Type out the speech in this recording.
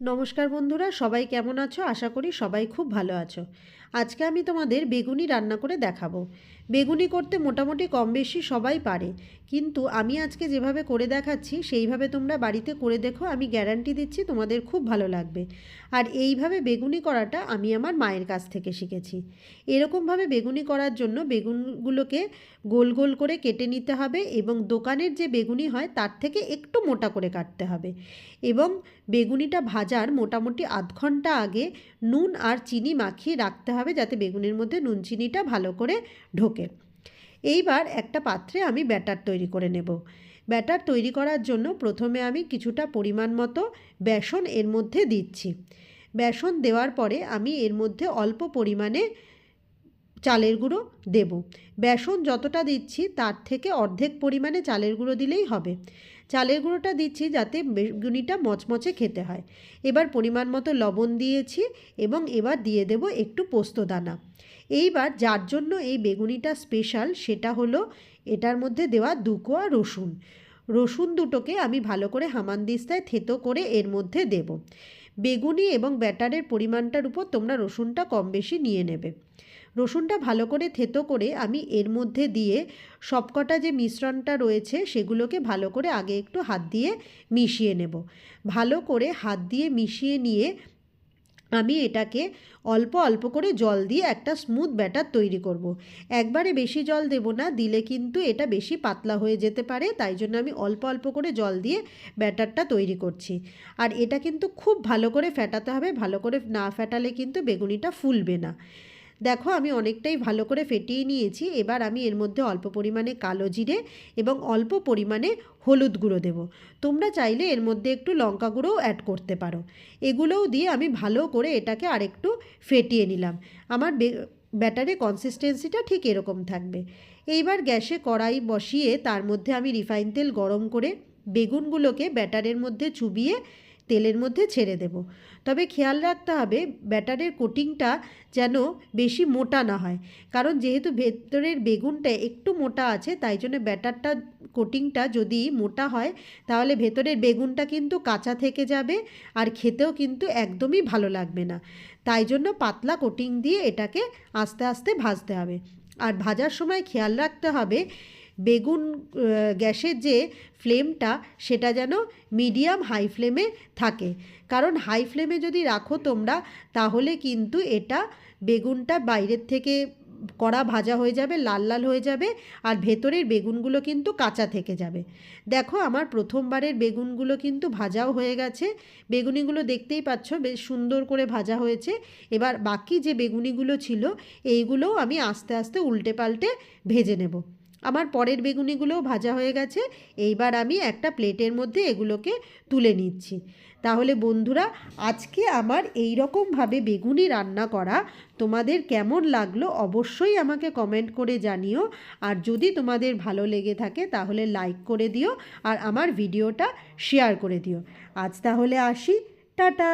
নমস্কার বন্ধুরা, সবাই কেমন আছো? আশা করি সবাই খুব ভালো আছো। আজকে আমি তোমাদের বেগুনি রান্না করে দেখাবো। বেগুনি করতে মোটামুটি কম বেশি সবাই পারে, কিন্তু আমি আজকে যেভাবে করে দেখাচ্ছি, সেইভাবে তোমরা বাড়িতে করে দেখো, আমি গ্যারান্টি দিচ্ছি তোমাদের খুব ভালো লাগবে। আর এইভাবে বেগুনি করাটা আমি আমার মায়ের কাছ থেকে শিখেছি। এরকমভাবে বেগুনি করার জন্য বেগুনগুলোকে গোল গোল করে কেটে নিতে হবে এবং দোকানের যে বেগুনি হয়, তার থেকে একটু মোটা করে কাটতে হবে। এবং বেগুনিটা ভাজার মোটামুটি আধ ঘণ্টা আগে নুন আর চিনি মাখিয়ে রাখতে হবে যাতে বেগুনের মধ্যে নুন চিনিটা ভালো করে ঢোকে। এইবার একটা পাত্রে আমি ব্যাটার তৈরি করে নেব। ব্যাটার তৈরি করার জন্য প্রথমে আমি কিছুটা পরিমাণ মতো বেসন এর মধ্যে দিচ্ছি। বেসন দেওয়ার পরে আমি এর মধ্যে অল্প পরিমাণে চালের গুঁড়ো দেব। বেসন যতটা দিচ্ছি তার থেকে অর্ধেক পরিমাণে চালের গুঁড়ো দিলেই হবে। চালের গুঁড়োটা দিচ্ছি যাতে বেগুনিটা মচমচে খেতে হয়। এবার পরিমাণ মতো লবণ দিয়েছি এবং এবার দিয়ে দেব একটু পোস্ত দানা। এইবার যার জন্য এই বেগুনিটা স্পেশাল সেটা হলো এটার মধ্যে দেওয়া দুকোয়া রসুন। রসুন দুটোকে আমি ভালো করে হামানদিস্তায় থেতো করে এর মধ্যে দেব। বেগুনি এবং ব্যাটারের পরিমাণটার উপর তোমরা রসুনটা কম বেশি নিয়ে নেবে। রসুনটা ভালো করে থেতো করে আমি এর মধ্যে দিয়ে সবকটা যে মিশ্রণটা রয়েছে সেগুলোকে ভালো করে আগে একটু হাত দিয়ে মিশিয়ে নেব। ভালো করে হাত দিয়ে মিশিয়ে নিয়ে আমি এটাকে অল্প অল্প করে জল দিয়ে একটা স্মুথ ব্যাটার তৈরি করব। একবারে বেশি জল দেব না, দিলে কিন্তু এটা বেশি পাতলা হয়ে যেতে পারে, তাই জন্য আমি অল্প অল্প করে জল দিয়ে ব্যাটারটা তৈরি করছি আর এটা কিন্তু খুব ভালো করে ফেটাতে হবে, ভালো করে না ফেটালে কিন্তু বেগুনিটা ফুলবে না দেখো, আমি অনেকটাই ভালো করে ফেটিয়ে নিয়েছি। এবার আমি এর মধ্যে অল্প পরিমাণে কালো জিরে এবং অল্প পরিমাণে হলুদ গুঁড়ো দেবো। তোমরা চাইলে এর মধ্যে একটু লঙ্কা গুঁড়োও অ্যাড করতে পারো। এগুলোও দিয়ে আমি ভালো করে এটাকে আরেকটু ফেটিয়ে নিলাম। আমার ব্যাটারে কনসিস্টেন্সিটা ঠিক এরকম থাকবে। এইবার গ্যাসে কড়াই বসিয়ে তার মধ্যে আমি রিফাইন তেল গরম করে বেগুনগুলোকে ব্যাটারের মধ্যে চুবিয়ে তেলের মধ্যে ছেড়ে দেব। তবে খেয়াল রাখতে হবে, ব্যাটারের কোটিংটা যেন বেশি মোটা না হয়। কারণ যেহেতু ভেতরের বেগুনটা একটু মোটা আছে, তাই জন্য ব্যাটারটা, কোটিংটা যদি মোটা হয়, তাহলে ভেতরের বেগুনটা কিন্তু কাঁচা থেকে যাবে আর খেতেও কিন্তু একদমই ভালো লাগবে না। তাই জন্য পাতলা কোটিং দিয়ে এটাকে আস্তে আস্তে ভাজতে হবে। আর ভাজার সময় খেয়াল রাখতে হবে বেগুন গ্যাসের যে ফ্লেমটা সেটা যেন মিডিয়াম হাই ফ্লেমে থাকে। কারণ হাই ফ্লেমে যদি রাখো তোমরা, তাহলে কিন্তু এটা বেগুনটা বাইরের থেকে কড়া ভাজা হয়ে যাবে, লাল লাল হয়ে যাবে, আর ভেতরের বেগুনগুলো কিন্তু কাঁচা থেকে যাবে। দেখো, আমার প্রথমবারের বেগুনগুলো কিন্তু ভাজাও হয়ে গেছে। বেগুনিগুলো দেখতেই পাচ্ছ, বেশ সুন্দর করে ভাজা হয়েছে। এবার বাকি যে বেগুনিগুলো ছিল, এইগুলোও আমি আস্তে আস্তে উল্টে পাল্টে ভেজে নেব। আমার পরের বেগুনিগুলোও ভাজা হয়ে গেছে, এইবার আমি একটা প্লেটের মধ্যে এগুলোকে তুলে নিচ্ছি। তাহলে বন্ধুরা, আজকে আমার এই রকমভাবে বেগুনি রান্না করা তোমাদের কেমন লাগল অবশ্যই আমাকে কমেন্ট করে জানিও। আর যদি তোমাদের ভালো লেগে থাকে তাহলে লাইক করে দিও আর আমার ভিডিওটা শেয়ার করে দিও। আজ তাহলে আসি, টাটা!